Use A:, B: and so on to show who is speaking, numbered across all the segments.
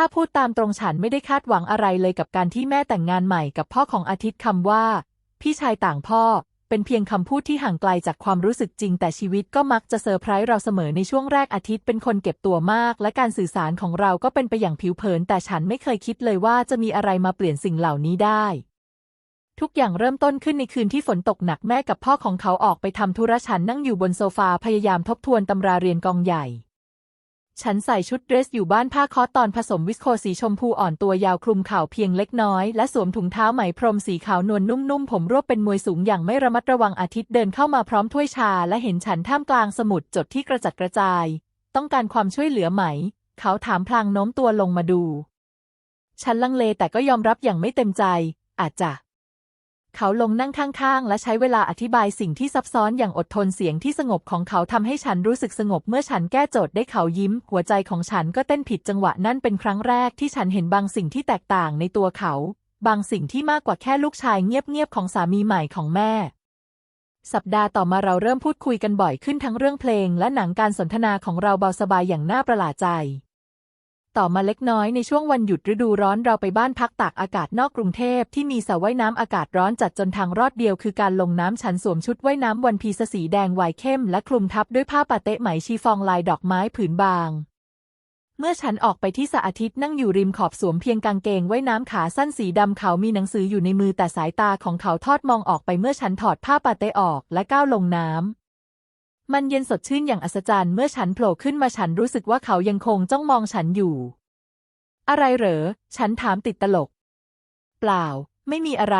A: ถ้าพูดตามตรงฉันไม่ได้คาดหวังอะไรเลยกับการที่แม่แต่งงานใหม่กับพ่อของอาทิตย์คำว่า พี่ชายต่างพ่อ เป็นเพียงคำพูดที่ห่างไกลจากความรู้สึกจริง แต่ชีวิตก็มักจะเซอร์ไพรส์เราเสมอในช่วงแรกอาทิตย์เป็นคนเก็บตัวมาก และการสื่อสารของเราก็เป็นไปอย่างผิวเผิน แต่ฉันไม่เคยคิดเลยว่าจะมีอะไรมาเปลี่ยนสิ่งเหล่านี้ได้ทุกอย่างเริ่มต้นขึ้นในคืนที่ฝนตกหนักแม่กับพ่อของเขาออกไปทำธุระฉันนั่งอยู่บนโซฟาพยายามทบทวนตำราเรียนกองใหญ่ ฉันใส่ชุดเดรสอยู่บ้านผ้าคอตตอนผสมวิสโคสีชมพูอ่อนตัวยาวคลุมเข่าเพียงเล็กน้อย และสวมถุงเท้าไหมพรมสีขาวนวลนุ่มๆ ผมรวบเป็นมวยสูงอย่างไม่ระมัดระวังอาทิตย์เดินเข้ามาพร้อมถ้วยชา และเห็นฉันท่ามกลางสมุดจดที่กระจัดกระจาย ต้องการความช่วยเหลือไหม เขาถามพลางโน้มตัวลงมาดู ฉันลังเลแต่ก็ยอมรับอย่างไม่เต็มใจ อาจจะ เขาลงนั่งข้างๆ และใช้เวลาอธิบายสิ่งที่ซับซ้อนอย่างอดทนเสียงที่สงบของเขาทำให้ฉันรู้สึกสงบเมื่อฉันแก้โจทย์ได้เขายิ้ม หัวใจของฉันก็เต้นผิดจังหวะนั่นเป็นครั้งแรกที่ฉันเห็นบางสิ่งที่แตกต่างในตัวเขา บางสิ่งที่มากกว่าแค่ลูกชายเงียบๆของสามีใหม่ของแม่สัปดาห์ต่อมาเราเริ่มพูดคุยกันบ่อยขึ้นทั้งเรื่องเพลงและหนังการสนทนาของเราเบาสบายอย่างน่าประหลาดใจ ต่อมาเล็กน้อยในช่วงวันหยุดฤดูร้อนเราไปบ้านพักตากอากาศนอกกรุงเทพที่มีสระว่ายน้ำอากาศร้อนจัดจนทางรอดเดียวคือการลงน้ำฉันสวมชุดว่ายน้ำวันพีซสีแดงวายเข้มและคลุมทับด้วยผ้าปาเต๊ะไหมชีฟองลายดอกไม้ผืนบางเมื่อฉันออกไปที่สระอาทิตย์นั่งอยู่ริมขอบสวมเพียงกางเกงว่ายน้ำขาสั้นสีดำเขามีหนังสืออยู่ในมือแต่สายตาของเขาทอดมองออกไปเมื่อฉันถอดผ้าปาเต๊ออกและก้าวลงน้ำ มันเย็นสดชื่นอย่างอัศจรรย์เมื่อฉันโผล่ขึ้นมาฉันรู้สึกว่าเขายังคงจ้องมองฉันอยู่ อะไรเหรอ ฉันถามติดตลก เปล่า ไม่มีอะไร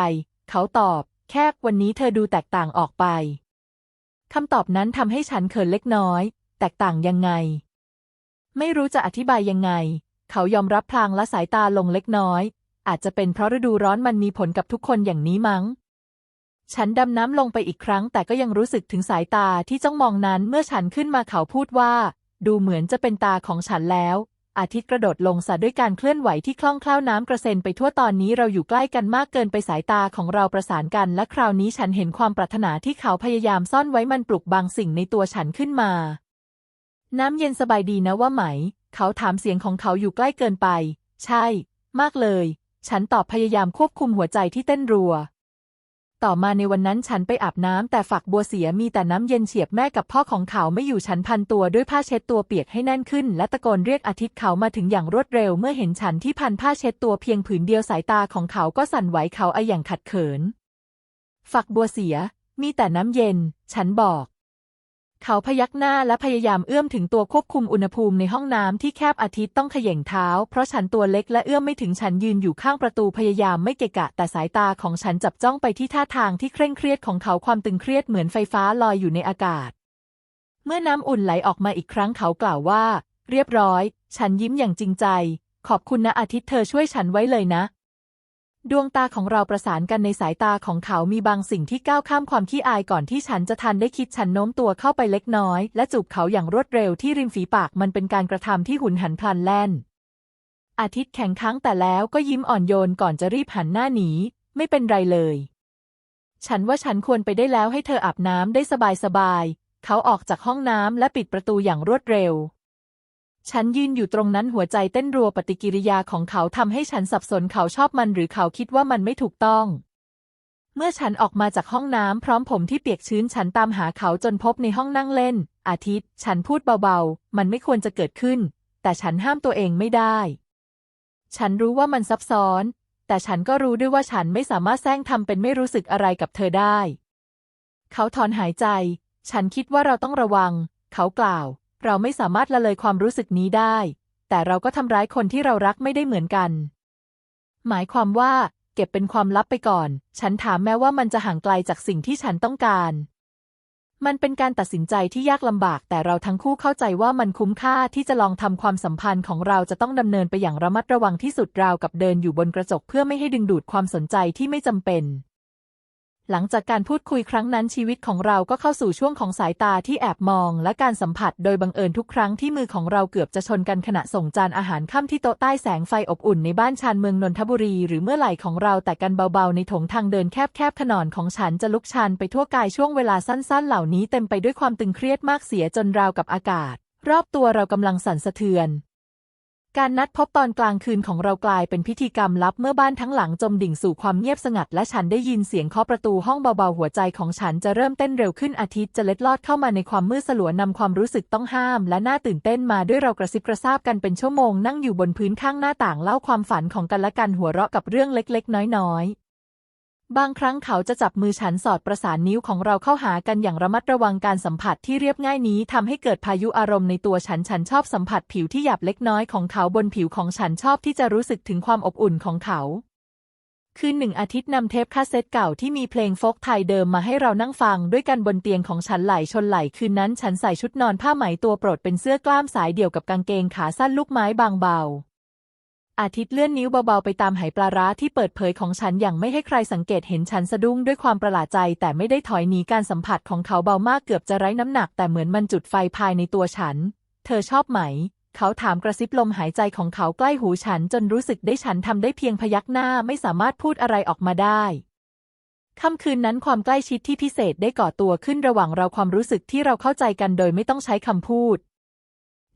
A: เขาตอบ แค่วันนี้เธอดูแตกต่างออกไปคำตอบนั้นทำให้ฉันเขินเล็กน้อย แตกต่างยังไง ไม่รู้จะอธิบายยังไง เขายอมรับพลางและสายตาลงเล็กน้อย อาจจะเป็นเพราะฤดูร้อนมันมีผลกับทุกคนอย่างนี้มั้ง ฉันดำน้ำลงไปอีกครั้ง แต่ก็ยังรู้สึกถึงสายตาที่จ้องมองนั้นเมื่อฉันขึ้นมาเขาพูดว่า ดูเหมือนจะเป็นตาของฉันแล้ว อาทิตย์กระโดดลงสะด้วยการเคลื่อนไหวที่คล่องแคล่วน้ำกระเซ็นไปทั่วตอนนี้เราอยู่ใกล้กันมากเกินไปสายตาของเราประสานกัน และคราวนี้ฉันเห็นความปรารถนาที่เขาพยายามซ่อนไว้มันปลุกบางสิ่งในตัวฉันขึ้นมา น้ำเย็นสบายดีนะว่าไหม เขาถามเสียงของเขาอยู่ใกล้เกินไป ใช่ มากเลย ฉันตอบพยายามควบคุมหัวใจที่เต้นรัว ต่อมาในวันนั้นฉันไปอาบน้ำแต่ฝักบัวเสียมีแต่น้ำเย็นเฉียบแม่กับพ่อของเขาไม่อยู่ฉันพันตัวด้วยผ้าเช็ดตัวเปียกให้แน่นขึ้น และตะโกนเรียกอาทิตย์เขามาถึงอย่างรวดเร็วเมื่อเห็นฉันที่พันผ้าเช็ดตัวเพียงผืนเดียวสายตาของเขาก็สั่นไหวเขาไออย่างขัดเขิน ฝักบัวเสีย มีแต่น้ำเย็น ฉันบอก เขาพยักหน้าและพยายามเอื้อมถึงตัวควบคุมอุณหภูมิในห้องน้ำที่แคบอาทิตย์ต้องเขย่งเท้า เพราะฉันตัวเล็กและเอื้อมไม่ถึงฉันยืนอยู่ข้างประตูพยายามไม่เกะกะ แต่สายตาของฉันจับจ้องไปที่ท่าทางที่เคร่งเครียดของเขาความตึงเครียดเหมือนไฟฟ้าลอยอยู่ในอากาศ เมื่อน้ำอุ่นไหลออกมาอีกครั้งเขากล่าวว่า เรียบร้อย ฉันยิ้มอย่างจริงใจ ขอบคุณนะอาทิตย์เธอช่วยฉันไว้เลยนะ ดวงตาของเราประสานกันในสายตาของเขามีบางสิ่งที่ก้าวข้ามความขี้อายก่อนที่ฉันจะทันได้คิดฉันโน้มตัวเข้าไปเล็กน้อย และจูบเขาอย่างรวดเร็วที่ริมฝีปากมันเป็นการกระทำที่หุนหันพลันแล่น อาทิตย์แข็งค้างแต่แล้วก็ยิ้มอ่อนโยนก่อนจะรีบหันหน้าหนี ไม่เป็นไรเลย ฉันว่าฉันควรไปได้แล้วให้เธออาบน้ำได้สบายๆเขาออกจากห้องน้ำและปิดประตูอย่างรวดเร็ว ฉันยืนอยู่ตรงนั้นหัวใจเต้นรัวปฏิกิริยาของเขาทำให้ฉันสับสนเขาชอบมันหรือเขาคิดว่ามันไม่ถูกต้อง เมื่อฉันออกมาจากห้องน้ำพร้อมผมที่เปียกชื้นฉันตามหาเขาจนพบในห้องนั่งเล่น อาทิตย์ ฉันพูดเบาๆ มันไม่ควรจะเกิดขึ้น แต่ฉันห้ามตัวเองไม่ได้ ฉันรู้ว่ามันซับซ้อน แต่ฉันก็รู้ด้วยว่าฉันไม่สามารถแซงทำเป็นไม่รู้สึกอะไรกับเธอได้ เขาถอนหายใจ ฉันคิดว่าเราต้องระวัง เขากล่าว เราไม่สามารถละเลยความรู้สึกนี้ได้ แต่เราก็ทำร้ายคนที่เรารักไม่ได้เหมือนกัน หมายความว่า เก็บเป็นความลับไปก่อน ฉันถามแม้ว่ามันจะห่างไกลจากสิ่งที่ฉันต้องการ มันเป็นการตัดสินใจที่ยากลำบาก แต่เราทั้งคู่เข้าใจว่ามันคุ้มค่าที่จะลองทำความสัมพันธ์ของเราจะต้องดำเนินไปอย่างระมัดระวังที่สุดราวกับเดินอยู่บนกระจกเพื่อไม่ให้ดึงดูดความสนใจที่ไม่จำเป็น หลังจากการพูดคุยครั้งนั้นชีวิตของเราก็เข้าสู่ช่วงของสายตาที่แอบมอง และการสัมผัสโดยบังเอิญทุกครั้งที่มือของเราเกือบจะชนกันขณะส่งจานอาหารค่ำที่โต๊ะใต้แสงไฟอบอุ่นในบ้านชานเมืองนนทบุรี หรือเมื่อไหร่ของเราแต่กันเบาๆในถงทางเดินแคบๆขนอนของฉันจะลุกชันไปทั่วกายช่วงเวลาสั้นๆ เหล่านี้เต็มไปด้วยความตึงเครียดมากเสียจนราวกับอากาศ รอบตัวเรากำลังสั่นสะเทือน การนัดพบตอนกลางคืนของเรากลายเป็นพิธีกรรมลับเมื่อบ้านทั้งหลังจมดิ่งสู่ความเงียบสงัด และฉันได้ยินเสียงเคาะประตูห้องเบาๆ หัวใจของฉันจะเริ่มเต้นเร็วขึ้นอาทิตย์จะเล็ดลอดเข้ามาในความมืดสลัวนำความรู้สึกต้องห้าม และน่าตื่นเต้นมาด้วยเรากระซิบกระซาบกันเป็นชั่วโมงนั่งอยู่บนพื้นข้างหน้าต่างเล่าความฝันของกันและกันหัวเราะกับเรื่องเล็กๆ น้อยๆ บางครั้งเขาจะจับมือฉันสอดประสานนิ้วของเราเข้าหากันอย่างระมัดระวังการสัมผัสที่เรียบง่ายนี้ทำให้เกิดพายุอารมณ์ในตัวฉันฉันชอบสัมผัสผิวที่หยาบเล็กน้อยของเขาบนผิวของฉันชอบที่จะรู้สึกถึงความอบอุ่นของเขา คืนหนึ่งอาทิตย์นำเทปคาสเซ็ตเก่าที่มีเพลงโฟกไทยเดิมมาให้เรานั่งฟังด้วยกันบนเตียงของฉันไหลชนไหลคืนนั้นฉันใส่ชุดนอนผ้าไหมตัวโปรดเป็นเสื้อกล้ามสายเดี่ยวกับกางเกงขาสั้นลูกไม้บางเบา อาทิตย์เลื่อนนิ้วเบาๆไปตามไหปลาร้าที่เปิดเผยของฉันอย่างไม่ให้ใครสังเกตเห็นฉันสะดุ้งด้วยความประหลาดใจ แต่ไม่ได้ถอยหนีการสัมผัสของเขาเบามากเกือบจะไร้น้ำหนัก แต่เหมือนมันจุดไฟภายในตัวฉัน เธอชอบไหม เขาถามกระซิบลมหายใจของเขาใกล้หูฉันจนรู้สึกได้ฉันทำได้เพียงพยักหน้าไม่สามารถพูดอะไรออกมาได้ค่ำคืนนั้นความใกล้ชิดที่พิเศษได้ก่อตัวขึ้นระหว่างเราความรู้สึกที่เราเข้าใจกันโดยไม่ต้องใช้คำพูด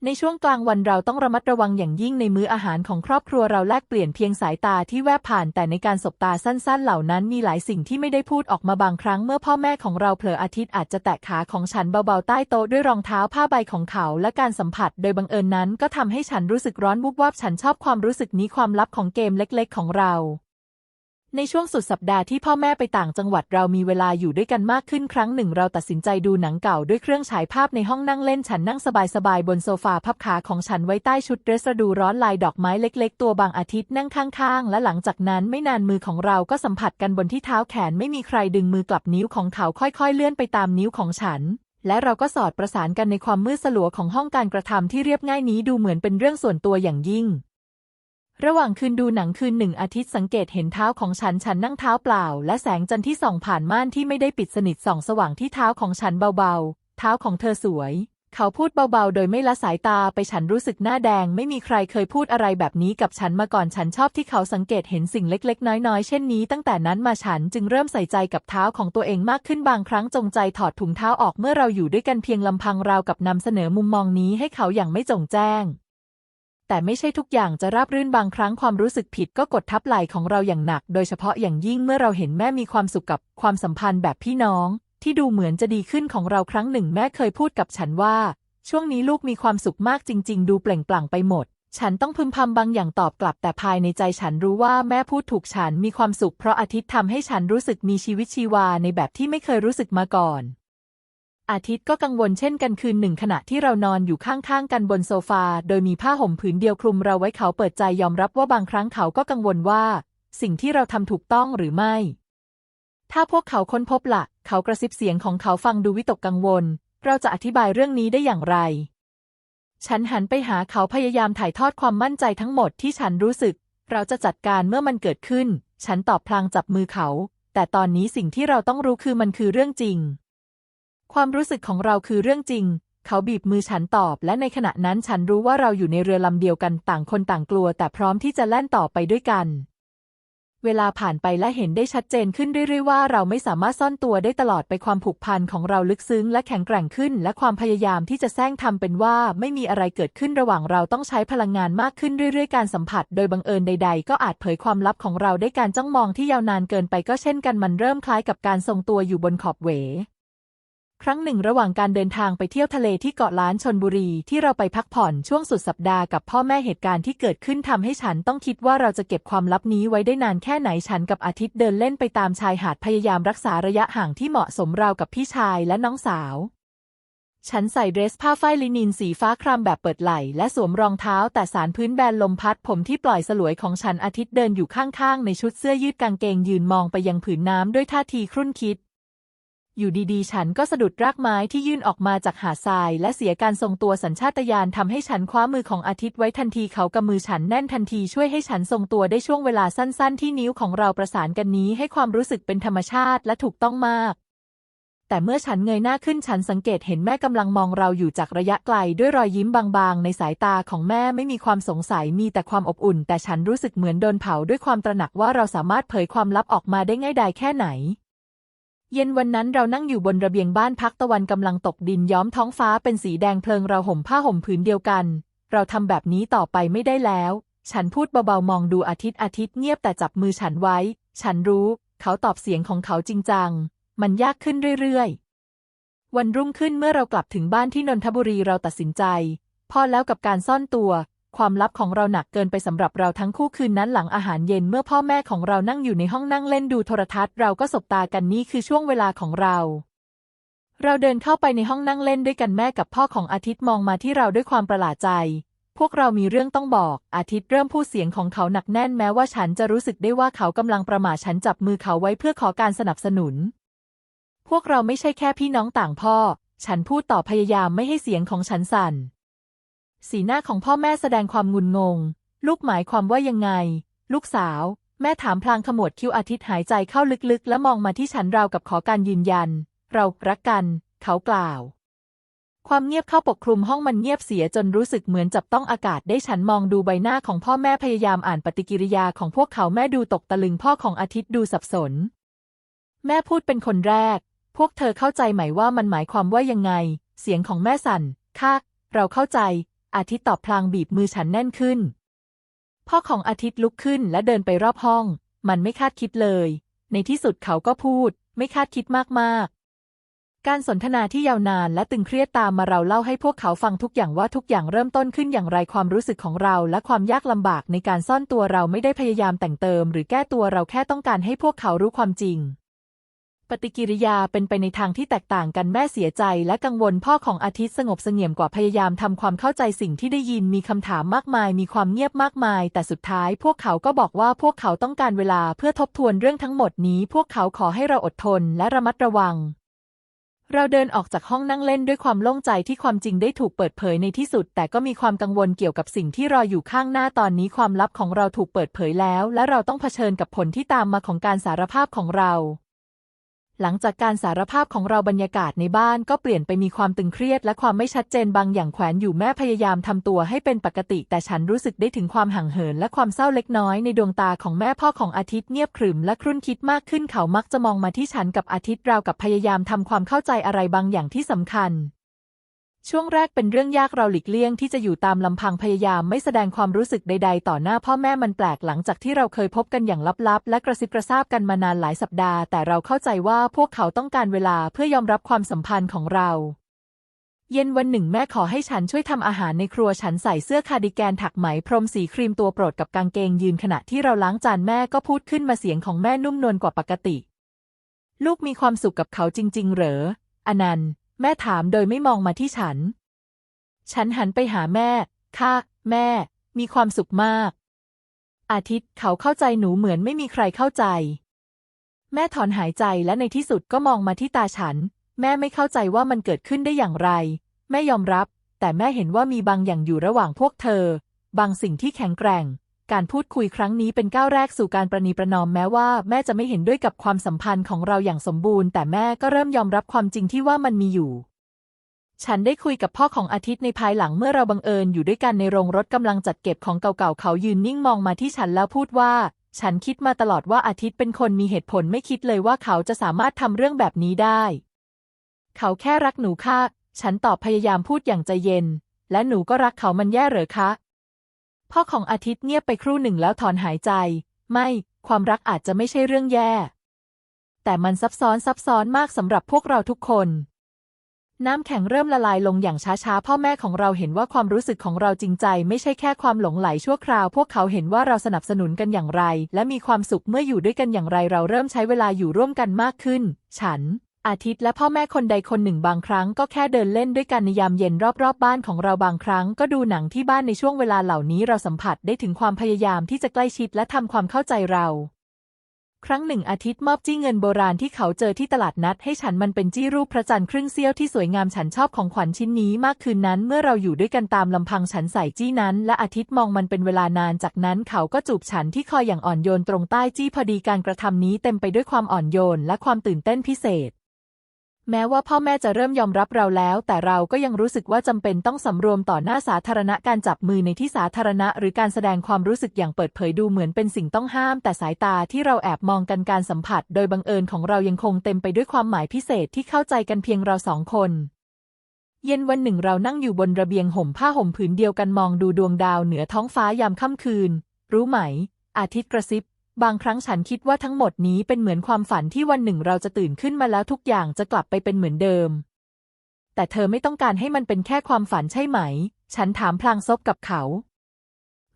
A: ในช่วงกลางวันเราต้องระมัดระวังอย่างยิ่งในมื้ออาหารของครอบครัวเราแลกเปลี่ยนเพียงสายตาที่แวบผ่านแต่ในการสบตาสั้นๆ เหล่านั้นมีหลายสิ่งที่ไม่ได้พูดออกมาบางครั้งเมื่อพ่อแม่ของเราเผลออาทิตย์อาจจะแตะขาของฉันเบาๆใต้โต๊ะด้วยรองเท้าผ้าใบของเขา และการสัมผัสโดยบังเอิญนั้นก็ทำให้ฉันรู้สึกร้อนวุบวาบฉันชอบความรู้สึกนี้ความลับของเกมเล็ก ๆ ของเรา ในช่วงสุดสัปดาห์ที่พ่อแม่ไปต่างจังหวัดเรามีเวลาอยู่ด้วยกันมากขึ้นครั้งหนึ่ง เราตัดสินใจดูหนังเก่าด้วยเครื่องฉายภาพในห้องนั่งเล่นฉันนั่งสบายๆ บนโซฟาพับขาของฉันไว้ใต้ชุดเดรสดูร้อนลายดอกไม้เล็กๆ ตัวบางอาทิตย์นั่งข้างๆ และหลังจากนั้นไม่นานมือของเราก็สัมผัสกันบนที่เท้าแขนไม่มีใครดึงมือกลับนิ้วของเขาค่อยๆ เลื่อนไปตามนิ้วของฉันและเราก็สอดประสานกันในความมืดสลัวของห้องการกระทำที่เรียบง่ายนี้ดูเหมือนเป็นเรื่องส่วนตัวอย่างยิ่ง ระหว่างคืนดูหนังคืนหนึ่งอาทิตย์สังเกตเห็นเท้าของฉันฉันนั่งเท้าเปล่า และแสงจันทร์ที่ส่องผ่านม่านที่ไม่ได้ปิดสนิทส่องสว่างที่เท้าของฉันเบาๆ เท้าของเธอสวย เขาพูดเบาๆ โดยไม่ละสายตาไปฉันรู้สึกหน้าแดง ไม่มีใครเคยพูดอะไรแบบนี้กับฉันมาก่อนฉันชอบที่เขาสังเกตเห็นสิ่งเล็กๆ น้อยๆ เช่นนี้ตั้งแต่นั้นมาฉันจึงเริ่มใส่ใจกับเท้าของตัวเองมากขึ้นบางครั้งจงใจถอดถุงเท้าออกเมื่อเราอยู่ด้วยกันเพียงลำพังราวกับนำเสนอมุมมองนี้ให้เขาอย่างไม่จงแจ้ง แต่ไม่ใช่ทุกอย่างจะราบรื่นบางครั้งความรู้สึกผิดก็กดทับไหล่ของเราอย่างหนัก โดยเฉพาะอย่างยิ่งเมื่อเราเห็นแม่มีความสุขกับความสัมพันธ์แบบพี่น้อง ที่ดูเหมือนจะดีขึ้นของเราครั้งหนึ่งแม่เคยพูดกับฉันว่า ช่วงนี้ลูกมีความสุขมากจริง ๆ ดูเปล่งปลั่งไปหมด ฉันต้องพึมพำบางอย่างตอบกลับแต่ภายในใจฉันรู้ว่าแม่พูดถูกฉันมีความสุขเพราะอาทิตย์ทำให้ฉันรู้สึกมีชีวิตชีวาในแบบที่ไม่เคยรู้สึกมาก่อน อาทิตย์ก็กังวลเช่นกันคืนหนึ่งขณะที่เรานอนอยู่ข้างๆกันบนโซฟา โดยมีผ้าห่มผืนเดียวคลุมเราไว้เขาเปิดใจยอมรับว่าบางครั้งเขาก็กังวลว่า สิ่งที่เราทำถูกต้องหรือไม่ ถ้าพวกเขาค้นพบละ่ะ เขากระซิบเสียงของเขาฟังดูวิตกกังวล เราจะอธิบายเรื่องนี้ได้อย่างไร ฉันหันไปหาเขาพยายามถ่ายทอดความมั่นใจทั้งหมดที่ฉันรู้สึก เราจะจัดการเมื่อมันเกิดขึ้น ฉันตอบพลางจับมือเขา แต่ตอนนี้สิ่งที่เราต้องรู้คือมันคือเรื่องจริง ความรู้สึกของเราคือเรื่องจริง เขาบีบมือฉันตอบ และในขณะนั้นฉันรู้ว่าเราอยู่ในเรือลำเดียวกันต่างคนต่างกลัว แต่พร้อมที่จะแล่นต่อไปด้วยกัน เวลาผ่านไปและเห็นได้ชัดเจนขึ้นเรื่อยๆว่าเราไม่สามารถซ่อนตัวได้ตลอดไปความผูกพันของเราลึกซึ้งและแข็งแกร่งขึ้น และความพยายามที่จะแซงทำเป็นว่าไม่มีอะไรเกิดขึ้นระหว่างเราต้องใช้พลังงานมากขึ้นเรื่อยๆการสัมผัส โดยบังเอิญใด ๆ ก็อาจเผยความลับของเราได้การจ้องมองที่ยาวนานเกินไปก็เช่นกันมันเริ่มคล้ายกับการทรงตัวอยู่บนขอบเหว ครั้งหนึ่งระหว่างการเดินทางไปเที่ยวทะเลที่เกาะล้านชนบุรีที่เราไปพักผ่อนช่วงสุดสัปดาห์กับพ่อแม่เหตุการณ์ที่เกิดขึ้นทำให้ฉันต้องคิดว่าเราจะเก็บความลับนี้ไว้ได้นานแค่ไหนฉันกับอาทิตย์เดินเล่นไปตามชายหาดพยายามรักษาระยะห่างที่เหมาะสมราวกับพี่ชายและน้องสาว ฉันใส่เดรสผ้าฝ้ายลินินสีฟ้าครามแบบเปิดไหล่และสวมรองเท้า แต่สารพื้นแบนลมพัดผมที่ปล่อยสลวยของฉันอาทิตย์เดินอยู่ข้างๆ ในชุดเสื้อยืดกางเกงยืนมองไปยังผืนน้ำด้วยท่าทีครุ่นคิด อยู่ดีๆ ฉันก็สะดุดรากไม้ที่ยื่นออกมาจากหาดทราย และเสียการทรงตัวสัญชาตญาณทำให้ฉันคว้ามือของอาทิตย์ไว้ทันทีเขากำมือฉันแน่นทันทีช่วยให้ฉันทรงตัวได้ช่วงเวลาสั้น ๆ ที่นิ้วของเราประสานกันนี้ให้ความรู้สึกเป็นธรรมชาติและถูกต้องมาก แต่เมื่อฉันเงยหน้าขึ้นฉันสังเกตเห็นแม่กำลังมองเราอยู่จากระยะไกลด้วยรอยยิ้มบางๆ ในสายตาของแม่ไม่มีความสงสัยมีแต่ความอบอุ่น แต่ฉันรู้สึกเหมือนโดนเผาด้วยความตระหนักว่าเราสามารถเผยความลับออกมาได้ง่ายดายแค่ไหน เย็นวันนั้นเรานั่งอยู่บนระเบียงบ้านพักตะวันกำลังตกดินย้อมท้องฟ้าเป็นสีแดงเพลิงเราห่มผ้าห่มผืนเดียวกัน เราทำแบบนี้ต่อไปไม่ได้แล้ว ฉันพูดเบาๆมองดูอาทิตย์อาทิตย์เงียบแต่จับมือฉันไว้ ฉันรู้ เขาตอบเสียงของเขาจริงจัง มันยากขึ้นเรื่อยๆ วันรุ่งขึ้นเมื่อเรากลับถึงบ้านที่นนทบุรีเราตัดสินใจ พอแล้วกับการซ่อนตัว ความลับของเราหนักเกินไปสำหรับเราทั้งคู่คืนนั้นหลังอาหารเย็นเมื่อพ่อแม่ของเรานั่งอยู่ในห้องนั่งเล่นดูโทรทัศน์เราก็สบตากันนี่คือช่วงเวลาของเรา เราเดินเข้าไปในห้องนั่งเล่นด้วยกันแม่กับพ่อของอาทิตย์มองมาที่เราด้วยความประหลาดใจ พวกเรามีเรื่องต้องบอก อาทิตย์เริ่มพูดเสียงของเขาหนักแน่นแม้ว่าฉันจะรู้สึกได้ว่าเขากำลังประมาทฉันจับมือเขาไว้เพื่อขอการสนับสนุน พวกเราไม่ใช่แค่พี่น้องต่างพ่อ ฉันพูดต่อพยายามไม่ให้เสียงของฉันสั่น สีหน้าของพ่อแม่แสดงความงุนงง ลูกหมายความว่ายังไง ลูกสาว แม่ถามพลางขมวดคิ้วอาทิตย์หายใจเข้าลึกๆ และมองมาที่ฉันราวกับขอการยืนยัน เรารักกัน เขากล่าว ความเงียบเข้าปกคลุมห้องมันเงียบเสียจนรู้สึกเหมือนจับต้องอากาศได้ฉันมองดูใบหน้าของพ่อแม่พยายามอ่านปฏิกิริยาของพวกเขาแม่ดูตกตะลึงพ่อของอาทิตย์ดูสับสน แม่พูดเป็นคนแรก พวกเธอเข้าใจไหมว่ามันหมายความว่ายังไง เสียงของแม่สั่นค่ะเราเข้าใจ อาทิตย์ตอบพลางบีบมือฉันแน่นขึ้น พ่อของอาทิตย์ลุกขึ้นและเดินไปรอบห้อง มันไม่คาดคิดเลย ในที่สุดเขาก็พูด ไม่คาดคิดมากๆ การสนทนาที่ยาวนานและตึงเครียดตามมาเราเล่าให้พวกเขาฟังทุกอย่างว่าทุกอย่างเริ่มต้นขึ้นอย่างไรความรู้สึกของเราและความยากลำบากในการซ่อนตัวเราไม่ได้พยายามแต่งเติม หรือแก้ตัวเราแค่ต้องการให้พวกเขารู้ความจริง ฏิกิริยาเป็นไปในทางที่แตกต่างกันแม่เสียใจและกังวลพ่อของอาทิตย์สงบเสงี่ยมกว่าพยายามทำความเข้าใจสิ่งที่ได้ยินมีคำถามมากมาย มีความเงียบมากมาย แต่สุดท้ายพวกเขาก็บอกว่าพวกเขาต้องการเวลาเพื่อทบทวนเรื่องทั้งหมดนี้ พวกเขาขอให้เราอดทนและระมัดระวังเราเดินออกจากห้องนั่งเล่นด้วยความโล่งใจที่ความจริงได้ถูกเปิดเผยในที่สุด แต่ก็มีความกังวลเกี่ยวกับสิ่งที่รออยู่ข้างหน้าตอนนี้ความลับของเราถูกเปิดเผยแล้ว และเราต้องเผชิญกับผลที่ตามมาของการสารภาพของเรา หลังจากการสารภาพของเราบรรยากาศในบ้านก็เปลี่ยนไปมีความตึงเครียดและความไม่ชัดเจนบางอย่างแขวนอยู่แม่พยายามทำตัวให้เป็นปกติ แต่ฉันรู้สึกได้ถึงความห่างเหินและความเศร้าเล็กน้อยในดวงตาของแม่พ่อของอาทิตย์เงียบขรึมและครุ่นคิดมากขึ้นเขามักจะมองมาที่ฉันกับอาทิตย์ราวกับพยายามทำความเข้าใจอะไรบางอย่างที่สำคัญ ช่วงแรกเป็นเรื่องยากเราหลีกเลี่ยงที่จะอยู่ตามลำพังพยายามไม่แสดงความรู้สึกใด ๆ ต่อหน้าพ่อแม่มันแปลกหลังจากที่เราเคยพบกันอย่างลับๆ และกระซิบกระซาบกันมานานหลายสัปดาห์ แต่เราเข้าใจว่าพวกเขาต้องการเวลาเพื่อยอมรับความสัมพันธ์ของเราเย็นวันหนึ่งแม่ขอให้ฉันช่วยทำอาหารในครัวฉันใส่เสื้อคาร์ดิแกนถักไหมพรมสีครีมตัวโปรดกับกางเกงยืนขณะที่เราล้างจานแม่ก็พูดขึ้นมาเสียงของแม่นุ่มนวลกว่าปกติ ลูกมีความสุขกับเขาจริง ๆ เหรอ อนันต์ แม่ถามโดยไม่มองมาที่ฉัน ฉันหันไปหาแม่ ค่ะ แม่ มีความสุขมาก อาทิตย์เขาเข้าใจหนูเหมือนไม่มีใครเข้าใจ แม่ถอนหายใจและในที่สุดก็มองมาที่ตาฉัน แม่ไม่เข้าใจว่ามันเกิดขึ้นได้อย่างไร แม่ยอมรับ แต่แม่เห็นว่ามีบางอย่างอยู่ระหว่างพวกเธอ บางสิ่งที่แข็งแกร่ง การพูดคุยครั้งนี้เป็นก้าวแรกสู่การประนีประนอมแม้ว่าแม่จะไม่เห็นด้วยกับความสัมพันธ์ของเราอย่างสมบูรณ์ แต่แม่ก็เริ่มยอมรับความจริงที่ว่ามันมีอยู่ ฉันได้คุยกับพ่อของอาทิตย์ในภายหลังเมื่อเราบังเอิญอยู่ด้วยกันในโรงรถกำลังจัดเก็บของเก่าๆเขายืนนิ่งมองมาที่ฉันแล้วพูดว่า ฉันคิดมาตลอดว่าอาทิตย์เป็นคนมีเหตุผลไม่คิดเลยว่าเขาจะสามารถทำเรื่องแบบนี้ได้ เขาแค่รักหนูค่ะ ฉันตอบพยายามพูดอย่างใจเย็น และหนูก็รักเขามันแย่เหรอคะ พ่อของอาทิตย์เงียบไปครู่หนึ่งแล้วถอนหายใจ ไม่ ความรักอาจจะไม่ใช่เรื่องแย่ แต่มันซับซ้อนซับซ้อนมากสำหรับพวกเราทุกคน น้ำแข็งเริ่มละลายลงอย่างช้าๆ พ่อแม่ของเราเห็นว่าความรู้สึกของเราจริงใจ ไม่ใช่แค่ความหลงไหลชั่วคราว พวกเขาเห็นว่าเราสนับสนุนกันอย่างไร และมีความสุขเมื่ออยู่ด้วยกันอย่างไร เราเริ่มใช้เวลาอยู่ร่วมกันมากขึ้น ฉัน อาทิตย์และพ่อแม่คนใดคนหนึ่งบางครั้งก็แค่เดินเล่นด้วยกันในยามเย็นรอบๆบบ้านของเราบางครั้งก็ดูหนังที่บ้านในช่วงเวลาเหล่านี้เราสัมผัสได้ถึงความพยายามที่จะใกล้ชิดและทำความเข้าใจเรา ครั้งหนึ่งอาทิตย์มอบจี้เงินโบราณที่เขาเจอที่ตลาดนัด ให้ฉันมันเป็นจี้รูปพระจันทร์ครึ่งเสี้ยวที่สวยงามฉันชอบของขวัญชิ้นนี้มากคืนนั้น เมื่อเราอยู่ด้วยกันตามลำพังฉันใส่จี้นั้น และอาทิตย์มองมันเป็นเวลานานจากนั้นเขาก็จูบฉันที่คออย่างอ่อนโยนตรงใต้จี้พอดีการกระทำนี้เต็มไปด้วยความอ่อนโยนและความตื่นเต้นพิเศษ แม้ว่าพ่อแม่จะเริ่มยอมรับเราแล้ว แต่เราก็ยังรู้สึกว่าจำเป็นต้องสำรวมต่อหน้าสาธารณะการจับมือในที่สาธารณะ หรือการแสดงความรู้สึกอย่างเปิดเผยดูเหมือนเป็นสิ่งต้องห้าม แต่สายตาที่เราแอบมองกันการสัมผัส โดยบังเอิญของเรายังคงเต็มไปด้วยความหมายพิเศษที่เข้าใจกันเพียงเราสองคน เย็นวันหนึ่งเรานั่งอยู่บนระเบียงห่มผ้าห่มผืนเดียวกันมองดูดวงดาวเหนือท้องฟ้ายามค่ำคืน รู้ไหม อาทิตย์กระซิบ บางครั้งฉันคิดว่าทั้งหมดนี้เป็นเหมือนความฝันที่วันหนึ่งเราจะตื่นขึ้นมาแล้วทุกอย่างจะกลับไปเป็นเหมือนเดิม แต่เธอไม่ต้องการให้มันเป็นแค่ความฝันใช่ไหม ฉันถามพลางซบกับเขา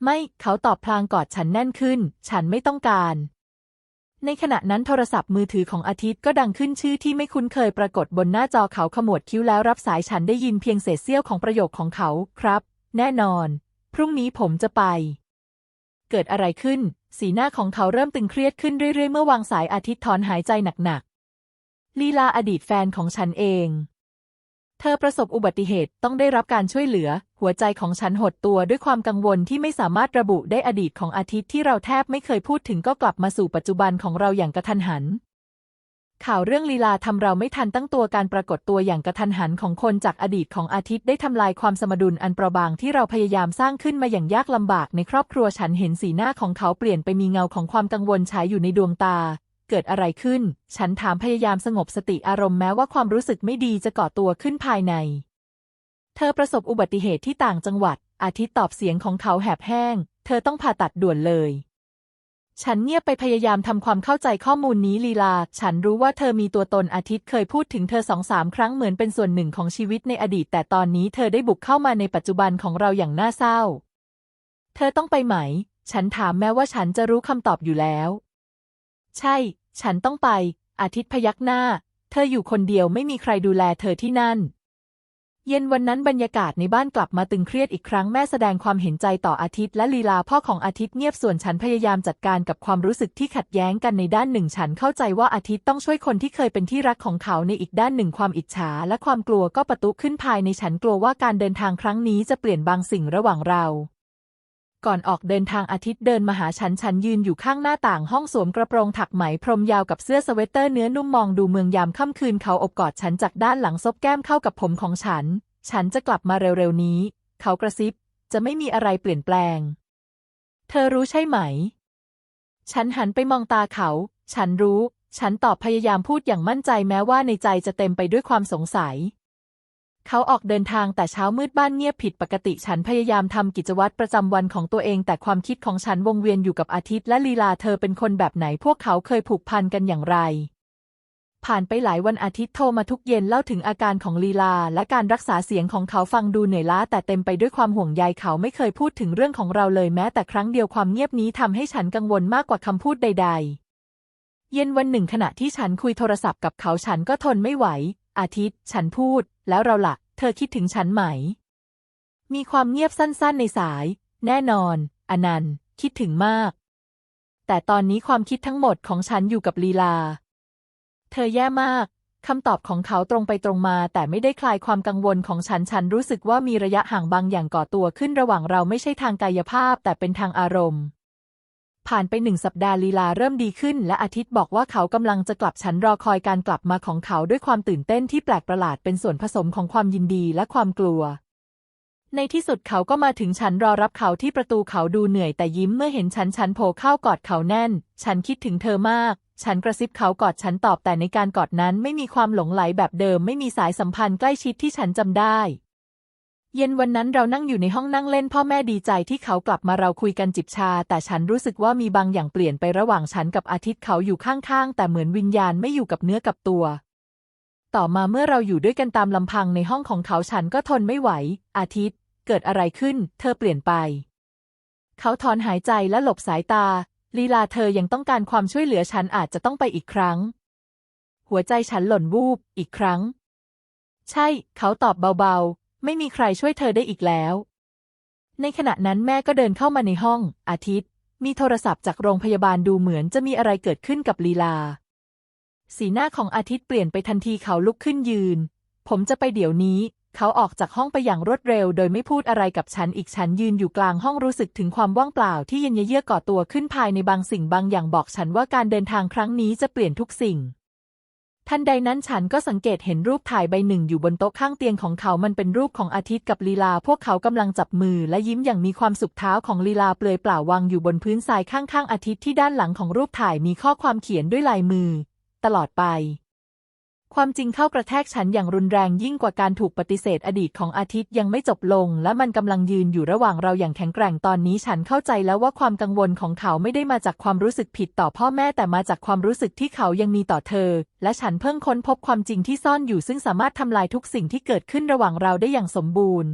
A: ไม่ เขาตอบพลางกอดฉันแน่นขึ้น ฉันไม่ต้องการ ในขณะนั้นโทรศัพท์มือถือของอาทิตย์ก็ดังขึ้นชื่อที่ไม่คุ้นเคยปรากฏบนหน้าจอเขาขมวดคิ้วแล้วรับสายฉันได้ยินเพียงเศษเสี้ยวของประโยคของเขา ครับ แน่นอน พรุ่งนี้ผมจะไป เกิดอะไรขึ้น สีหน้าของเขาเริ่มตึงเครียดขึ้นเรื่อยๆ เมื่อวางสายอาทิตย์ถอนหายใจหนักๆ ลีลาอดีตแฟนของฉันเอง เธอประสบอุบัติเหตุต้องได้รับการช่วยเหลือ หัวใจของฉันหดตัวด้วยความกังวลที่ไม่สามารถระบุได้อดีตของอาทิตย์ที่เราแทบไม่เคยพูดถึงก็กลับมาสู่ปัจจุบันของเราอย่างกระทันหัน ข่าวเรื่องลีลาทำเราไม่ทันตั้งตัวการปรากฏตัวอย่างกระทันหันของคนจากอดีตของอาทิตย์ได้ทำลายความสมดุลอันเปราะบางที่เราพยายามสร้างขึ้นมาอย่างยากลำบากในครอบครัวฉันเห็นสีหน้าของเขาเปลี่ยนไปมีเงาของความกังวลฉายอยู่ในดวงตา เกิดอะไรขึ้น ฉันถามพยายามสงบสติอารมณ์แม้ว่าความรู้สึกไม่ดีจะก่อตัวขึ้นภายใน เธอประสบอุบัติเหตุที่ต่างจังหวัด อาทิตย์ตอบเสียงของเขาแหบแห้ง เธอต้องผ่าตัดด่วนเลย ฉันเงียบไปพยายามทำความเข้าใจข้อมูลนี้ลีลา ฉันรู้ว่าเธอมีตัวตนอาทิตย์เคยพูดถึงเธอสองสามครั้งเหมือนเป็นส่วนหนึ่งของชีวิตในอดีต แต่ตอนนี้เธอได้บุกเข้ามาในปัจจุบันของเราอย่างน่าเศร้า เธอต้องไปไหม ฉันถามแม้ว่าฉันจะรู้คำตอบอยู่แล้ว ใช่ ฉันต้องไป อาทิตย์พยักหน้า เธออยู่คนเดียวไม่มีใครดูแลเธอที่นั่น เย็นวันนั้นบรรยากาศในบ้านกลับมาตึงเครียดอีกครั้งแม่แสดงความเห็นใจต่ออาทิตย์และลีลาพ่อของอาทิตย์เงียบส่วนฉันพยายามจัดการกับความรู้สึกที่ขัดแย้งกันในด้านหนึ่ง ฉันเข้าใจว่าอาทิตย์ต้องช่วยคนที่เคยเป็นที่รักของเขาในอีกด้านหนึ่งความอิจฉาและความกลัวก็ประตุขึ้นภายในฉันกลัวว่าการเดินทางครั้งนี้จะเปลี่ยนบางสิ่งระหว่างเรา ก่อนออกเดินทางอาทิตย์เดินมาหาฉันฉันยืนอยู่ข้างหน้าต่างห้องสวมกระโปรงถักไหมพรมยาวกับเสื้อสเวตเตอร์เนื้อนุ่มมองดูเมืองยามค่ำคืนเขาอบกอดฉันจากด้านหลังซบแก้มเข้ากับผมของฉัน ฉันจะกลับมาเร็วๆนี้ เขากระซิบ จะไม่มีอะไรเปลี่ยนแปลง เธอรู้ใช่ไหม ฉันหันไปมองตาเขา ฉันรู้ ฉันตอบพยายามพูดอย่างมั่นใจแม้ว่าในใจจะเต็มไปด้วยความสงสัย เขาออกเดินทางแต่เช้ามืดบ้านเงียบผิดปกติฉันพยายามทำกิจวัตรประจำวันของตัวเอง แต่ความคิดของฉันวงเวียนอยู่กับอาทิตย์และลีลาเธอเป็นคนแบบไหนพวกเขาเคยผูกพันกันอย่างไร ผ่านไปหลายวันอาทิตย์โทรมาทุกเย็นเล่าถึงอาการของลีลา และการรักษาเสียงของเขาฟังดูเหนื่อยล้า แต่เต็มไปด้วยความห่วงใยเขาไม่เคยพูดถึงเรื่องของเราเลยแม้แต่ครั้งเดียวความเงียบนี้ทำให้ฉันกังวลมากกว่าคำพูดใด ๆเย็นวันหนึ่งขณะที่ฉันคุยโทรศัพท์กับเขาฉันก็ทนไม่ไหว อาทิตย์ ฉันพูด แล้วเราละ่ะ เธอคิดถึงฉันไหม มีความเงียบสั้นๆในสาย แน่นอน อนันต์ คิดถึงมาก แต่ตอนนี้ความคิดทั้งหมดของฉันอยู่กับลีลา เธอแย่มากคำตอบของเขาตรงไปตรงมาแต่ไม่ได้คลายความกังวลของฉัน ฉันรู้สึกว่ามีระยะห่างบางอย่างก่อตัวขึ้นระหว่างเราไม่ใช่ทางกายภาพแต่เป็นทางอารมณ์ ผ่านไปหนึ่งสัปดาห์ลีลาเริ่มดีขึ้น และอาทิตย์บอกว่าเขากำลังจะกลับฉันรอคอยการกลับมาของเขาด้วยความตื่นเต้นที่แปลกประหลาดเป็นส่วนผสมของความยินดีและความกลัว ในที่สุดเขาก็มาถึงฉันรอรับเขาที่ประตูเขาดูเหนื่อยแต่ยิ้มเมื่อเห็นฉันฉันโผล่เข้ากอดเขาแน่น ฉันคิดถึงเธอมาก ฉันกระซิบเขากอดฉันตอบแต่ในการกอดนั้นไม่มีความหลงไหลแบบเดิมไม่มีสายสัมพันธ์ใกล้ชิดที่ฉันจำได้ เย็นวันนั้นเรานั่งอยู่ในห้องนั่งเล่นพ่อแม่ดีใจที่เขากลับมาเราคุยกันจิบชา แต่ฉันรู้สึกว่ามีบางอย่างเปลี่ยนไประหว่างฉันกับอาทิตย์เขาอยู่ข้างๆ แต่เหมือนวิญญาณไม่อยู่กับเนื้อกับตัว ต่อมาเมื่อเราอยู่ด้วยกันตามลำพังในห้องของเขาฉันก็ทนไม่ไหว อาทิตย์ เกิดอะไรขึ้น เธอเปลี่ยนไป เขาถอนหายใจและหลบสายตา ลีลาเธอยังต้องการความช่วยเหลือฉันอาจจะต้องไปอีกครั้ง หัวใจฉันหล่นวูบอีกครั้ง ใช่ เขาตอบเบาๆ ไม่มีใครช่วยเธอได้อีกแล้ว ในขณะนั้นแม่ก็เดินเข้ามาในห้อง อาทิตย์ มีโทรศัพท์จากโรงพยาบาลดูเหมือนจะมีอะไรเกิดขึ้นกับลีลา สีหน้าของอาทิตย์เปลี่ยนไปทันทีเขาลุกขึ้นยืน ผมจะไปเดี๋ยวนี้ เขาออกจากห้องไปอย่างรวดเร็ว โดยไม่พูดอะไรกับฉันอีกฉันยืนอยู่กลางห้องรู้สึกถึงความว่างเปล่าที่เย็นเยือกก่อตัวขึ้นภายในบางสิ่งบางอย่างบอกฉันว่าการเดินทางครั้งนี้จะเปลี่ยนทุกสิ่ง ทันใดนั้นฉันก็สังเกตเห็นรูปถ่ายใบหนึ่งอยู่บนโต๊ะข้างเตียงของเขามันเป็นรูปของอาทิตย์กับลีลา พวกเขากำลังจับมือและยิ้มอย่างมีความสุขเท้าของลีลาเปลือยเปล่าวางอยู่บนพื้นทรายข้างๆ อาทิตย์ที่ด้านหลังของรูปถ่ายมีข้อความเขียนด้วยลายมือ ตลอดไป ความจริงเข้ากระแทกฉันอย่างรุนแรงยิ่งกว่าการถูกปฏิเสธอดีตของอาทิตย์ยังไม่จบลง และมันกำลังยืนอยู่ระหว่างเราอย่างแข็งแกร่งตอนนี้ฉันเข้าใจแล้วว่าความกังวลของเขาไม่ได้มาจากความรู้สึกผิดต่อพ่อแม่แต่มาจากความรู้สึกที่เขายังมีต่อเธอ และฉันเพิ่งค้นพบความจริงที่ซ่อนอยู่ซึ่งสามารถทำลายทุกสิ่งที่เกิดขึ้นระหว่างเราได้อย่างสมบูรณ์